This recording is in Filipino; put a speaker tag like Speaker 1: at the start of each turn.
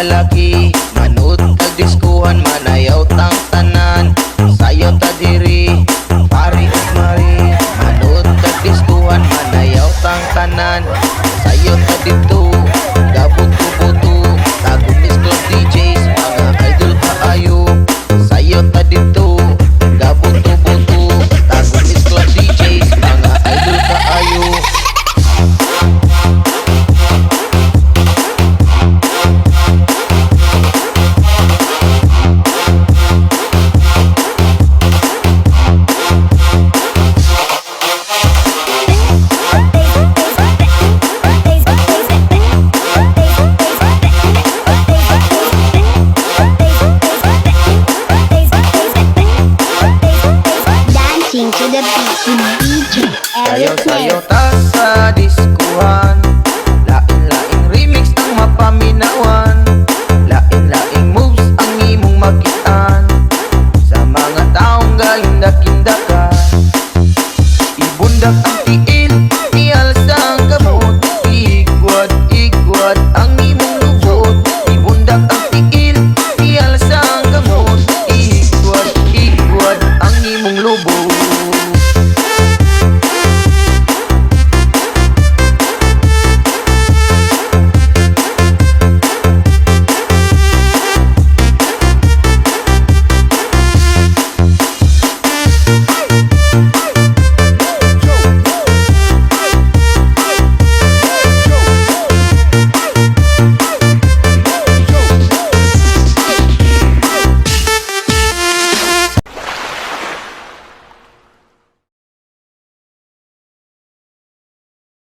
Speaker 1: lalaki. Manood tag diskuhan manayaw tang tanan. Sayo ta diri pari mari Manood tag diskuhan manayaw
Speaker 2: tang tanan. The beat with DJ Eric
Speaker 1: sayo.
Speaker 2: Ness.
Speaker 1: ta sa diskuhan Lain-laing remix ang mapaminawan. Lain-laing moves ang imong makitaan Sa mga taong galindak-indakan Ibundak